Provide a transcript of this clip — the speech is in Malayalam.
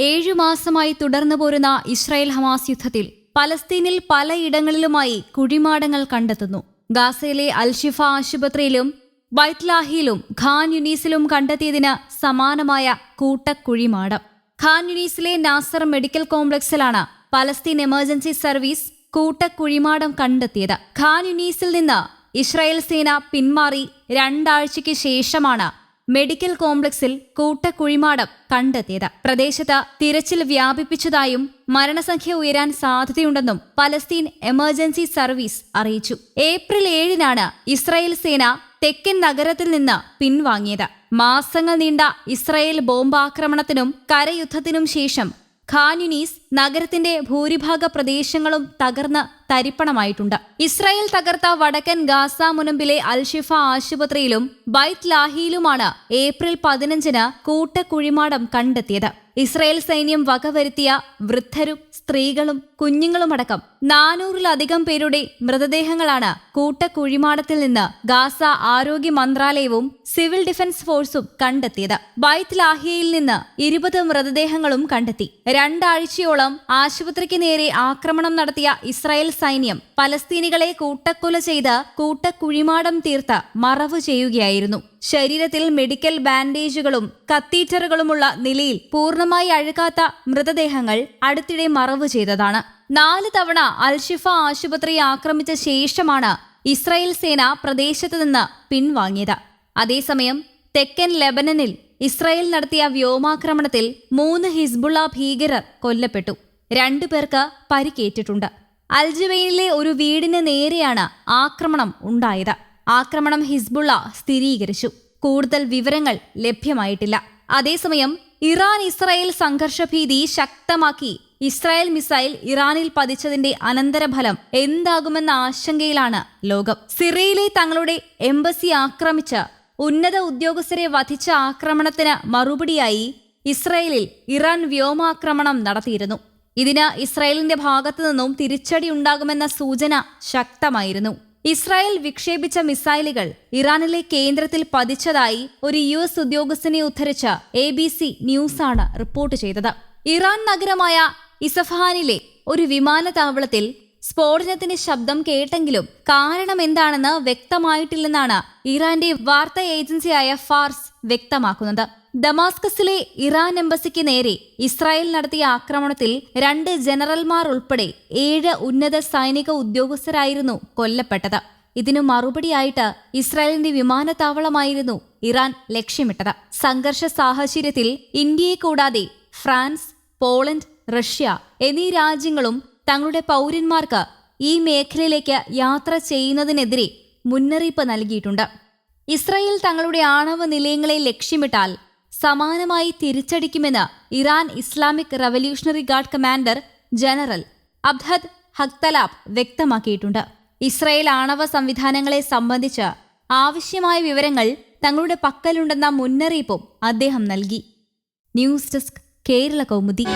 ഏഴു മാസമായി തുടർന്നു പോരുന്ന ഇസ്രായേൽ ഹമാസ് യുദ്ധത്തിൽ പലസ്തീനിൽ പലയിടങ്ങളിലുമായി കുഴിമാടങ്ങൾ കണ്ടെത്തുന്നു. ഗാസയിലെ അൽഷിഫ ആശുപത്രിയിലും ബൈത്ലാഹിയിലും ഖാൻ യുനീസിലും കണ്ടെത്തിയതിന് സമാനമായ കൂട്ടക്കുഴിമാടം. ഖാൻ യുനീസിലെ നാസർ മെഡിക്കൽ കോംപ്ലക്സിലാണ് പലസ്തീൻ എമർജൻസി സർവീസ് കൂട്ടക്കുഴിമാടം കണ്ടെത്തിയത്. ഖാൻ യുനീസിൽ നിന്ന് ഇസ്രായേൽ സേന പിന്മാറി രണ്ടാഴ്ചയ്ക്ക് ശേഷമാണ് മെഡിക്കൽ കോംപ്ലക്സിൽ കൂട്ടക്കുഴിമാടം കണ്ടെത്തിയത്. പ്രദേശത്ത് തിരച്ചിൽ വ്യാപിപ്പിച്ചതായും മരണസംഖ്യ ഉയരാൻ സാധ്യതയുണ്ടെന്നും പലസ്തീൻ എമർജൻസി സർവീസ് അറിയിച്ചു. ഏപ്രിൽ ഏഴിനാണ് ഇസ്രായേൽ സേന തെക്കൻ നഗരത്തിൽ നിന്ന് പിൻവാങ്ങിയത്. മാസങ്ങൾ നീണ്ട ഇസ്രായേൽ ബോംബാക്രമണത്തിനും കരയുദ്ധത്തിനും ശേഷം ഖാൻ യുനീസ് നഗരത്തിന്റെ ഭൂരിഭാഗ പ്രദേശങ്ങളും തകർന്ന് തരിപ്പണമായിട്ടുണ്ട്. ഇസ്രായേൽ തകർത്ത വടക്കൻ ഗാസ മുനമ്പിലെ അൽഷിഫ ആശുപത്രിയിലും ബൈത്ത് ലാഹിയിലുമാണ് ഏപ്രിൽ പതിനഞ്ചിന് കൂട്ടക്കുഴിമാടം കണ്ടെത്തിയത്. ഇസ്രായേൽ സൈന്യം വകവരുത്തിയ വൃദ്ധരും സ്ത്രീകളും കുഞ്ഞുങ്ങളുമടക്കം നാനൂറിലധികം പേരുടെ മൃതദേഹങ്ങളാണ് കൂട്ടക്കുഴിമാടത്തിൽ നിന്ന് ഗാസ ആരോഗ്യ മന്ത്രാലയവും സിവിൽ ഡിഫൻസ് ഫോഴ്സും കണ്ടെത്തിയത്. ബൈത്ത് ലാഹിയയിൽ നിന്ന് ഇരുപത് മൃതദേഹങ്ങളും കണ്ടെത്തി. രണ്ടാഴ്ചയോളം ആശുപത്രിക്ക് നേരെ ആക്രമണം നടത്തിയ ഇസ്രായേൽ സൈന്യം പലസ്തീനികളെ കൂട്ടക്കൊല ചെയ്ത് കൂട്ടക്കുഴിമാടം തീർത്ത് മറവ് ചെയ്യുകയായിരുന്നു. ശരീരത്തിൽ മെഡിക്കൽ ബാൻഡേജുകളും കത്തീറ്ററുകളുമുള്ള നിലയിൽ പൂർണമായി അഴുകാത്ത മൃതദേഹങ്ങൾ അടുത്തിടെ മറവ് ചെയ്തതാണ്. നാല് തവണ അൽഷിഫ ആശുപത്രി ആക്രമിച്ച ശേഷമാണ് ഇസ്രായേൽ സേന പ്രദേശത്ത് നിന്ന് പിൻവാങ്ങിയത്. അതേസമയം തെക്കൻ ലെബനനിൽ ഇസ്രായേൽ നടത്തിയ വ്യോമാക്രമണത്തിൽ മൂന്ന് ഹിസ്ബുള്ള ഭീകരർ കൊല്ലപ്പെട്ടു. രണ്ടു പേർക്ക് പരിക്കേറ്റിട്ടുണ്ട്. അൽജബൈനിലെ ഒരു വീടിന് നേരെയാണ് ആക്രമണം ഉണ്ടായത്. ആക്രമണം ഹിസ്ബുള്ള സ്ഥിരീകരിച്ചു. കൂടുതൽ വിവരങ്ങൾ ലഭ്യമായിട്ടില്ല. അതേസമയം ഇറാൻ ഇസ്രായേൽ സംഘർഷഭീതി ശക്തമാക്കി. ഇസ്രായേൽ മിസൈൽ ഇറാനിൽ പതിച്ചതിന്റെ അനന്തരഫലം എന്താകുമെന്ന ആശങ്കയിലാണ് ലോകം. സിറിയയിലെ തങ്ങളുടെ എംബസി ആക്രമിച്ച് ഉന്നത ഉദ്യോഗസ്ഥരെ വധിച്ച ആക്രമണത്തിന് മറുപടിയായി ഇസ്രയേലിൽ ഇറാൻ വ്യോമാക്രമണം നടത്തിയിരുന്നു. ഇതിന് ഇസ്രായേലിന്റെ ഭാഗത്തു നിന്നും തിരിച്ചടി ഉണ്ടാകുമെന്ന സൂചന ശക്തമായിരുന്നു. ഇസ്രായേൽ വിക്ഷേപിച്ച മിസൈലുകൾ ഇറാനിലെ കേന്ദ്രത്തിൽ പതിച്ചതായി ഒരു യു എസ് ഉദ്യോഗസ്ഥനെ ഉദ്ധരിച്ച എ ബി സി ന്യൂസാണ് റിപ്പോർട്ട് ചെയ്തത്. ഇറാൻ നഗരമായ ഇസഫാനിലെ ഒരു വിമാനത്താവളത്തിൽ സ്ഫോടനത്തിന്റെ ശബ്ദം കേട്ടെങ്കിലും കാരണം എന്താണെന്ന് വ്യക്തമായിട്ടില്ലെന്നാണ് ഇറാന്റെ വാർത്താ ഏജൻസിയായ ഫാർസ് വ്യക്തമാക്കുന്നത്. ദമാസ്കസിലെ ഇറാൻ എംബസിക്ക് നേരെ ഇസ്രായേൽ നടത്തിയ ആക്രമണത്തിൽ രണ്ട് ജനറൽമാർ ഉൾപ്പെടെ ഏഴ് ഉന്നത സൈനിക ഉദ്യോഗസ്ഥരായിരുന്നു കൊല്ലപ്പെട്ടത്. ഇതിനു മറുപടിയായിട്ട് ഇസ്രായേലിന്റെ വിമാനത്താവളമായിരുന്നു ഇറാൻ ലക്ഷ്യമിട്ടത്. സംഘർഷ സാഹചര്യത്തിൽ ഇന്ത്യയെ കൂടാതെ ഫ്രാൻസ് പോളണ്ട് റഷ്യ എന്നീ രാജ്യങ്ങളും തങ്ങളുടെ പൗരന്മാർക്ക് ഈ മേഖലയിലേക്ക് യാത്ര ചെയ്യുന്നതിനെതിരെ മുന്നറിയിപ്പ് നൽകിയിട്ടുണ്ട്. ഇസ്രായേൽ തങ്ങളുടെ ആണവ നിലയങ്ങളെ ലക്ഷ്യമിട്ടാൽ സമാനമായി തിരിച്ചടിക്കുമെന്ന് Iran Islamic revolutionary guard commander general അബ്ദത് ഹക്തലാബ് വ്യക്തമാക്കിയിട്ടുണ്ട്. ഇസ്രായേൽ ആണവ സംവിധാനങ്ങളെ സംബന്ധിച്ച് ആവശ്യമായ വിവരങ്ങൾ തങ്ങളുടെ പക്കലുണ്ടെന്ന മുന്നറിയിപ്പും അദ്ദേഹം നൽകി. News desk Kerala Kaumudi.